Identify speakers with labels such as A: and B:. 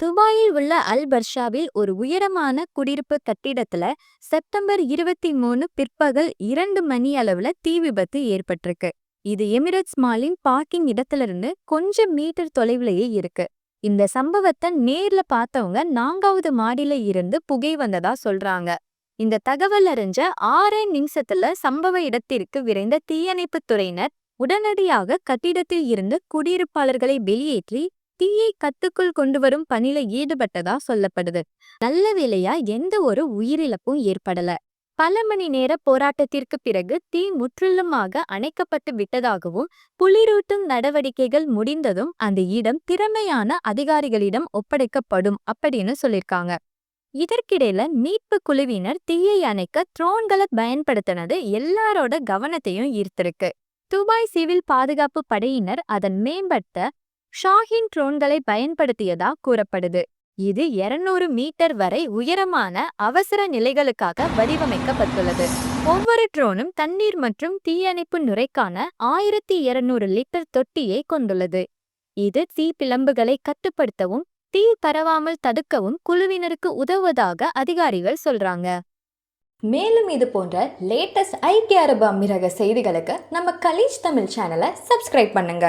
A: துபாயில் உள்ள அல் பர்ஷாவில் ஒரு உயரமான குடியிருப்பு கட்டிடத்துல செப்டம்பர் இருபத்தி மூணு பிற்பகல் இரண்டு மணி அளவுல தீ விபத்து ஏற்பட்டிருக்கு. இது எமிரேட்ஸ் மாலின் பார்க்கிங் இடத்துல இருந்து கொஞ்சம் மீட்டர் தொலைவிலேயே இருக்கு. இந்த சம்பவத்தை நேர்ல பார்த்தவங்க நான்காவது மாடியில இருந்து புகை வந்ததா சொல்றாங்க. இந்த தகவல் அறிஞ்ச ஆறே நிமிஷத்துல சம்பவ இடத்திற்கு விரைந்த தீயணைப்புத் துறையினர் உடனடியாக கட்டிடத்தில் இருந்து குடியிருப்பாளர்களை வெளியேற்றி தீயை கத்துக்குள் கொண்டு வரும் பணியில ஈடுபட்டதா சொல்லப்படுது. நல்ல வேளையா எந்த ஒரு உயிரிழப்பும் ஏற்படல. பல மணி நேர போராட்டத்திற்கு பிறகு தீ முற்றிலுமாக அணைக்கப்பட்டு விட்டதாகவும் புலிரூட்டும் நடவடிக்கைகள் முடிந்ததும் அந்த இடம் திறமையான அதிகாரிகளிடம் ஒப்படைக்கப்படும் அப்படின்னு சொல்லிருக்காங்க. இதற்கிடையில மீட்பு குழுவினர் தீயை அணைக்க ட்ரோன்களை பயன்படுத்தினது எல்லாரோட கவனத்தையும் ஈர்த்திருக்கு. துபாய் சிவில் பாதுகாப்பு படையினர் அதன் மேம்பட்ட ஷாஹின் ட்ரோன்களை பயன்படுத்தியதா கூறப்படுது. இது 200 மீட்டர் வரை உயரமான அவசர நிலைகளுக்காக வடிவமைக்கப்பட்டுள்ளது. ஒவ்வொரு ட்ரோனும் தண்ணீர் மற்றும் தீயணைப்பு நுரைக்கான ஆயிரத்தி இருநூறு லிட்டர் தொட்டியை கொண்டுள்ளது. இது தீ பிளம்புகளை கட்டுப்படுத்தவும் தீ பரவாமல் தடுக்கவும் குழுவினருக்கு உதவுவதாக அதிகாரிகள் சொல்றாங்க.
B: மேலும் இது போன்ற லேட்டஸ்ட் ஐக்கிய அரபு அமீரக செய்திகளுக்கு நம்ம கலீஜ் தமிழ் சேனலை சப்ஸ்கிரைப் பண்ணுங்க.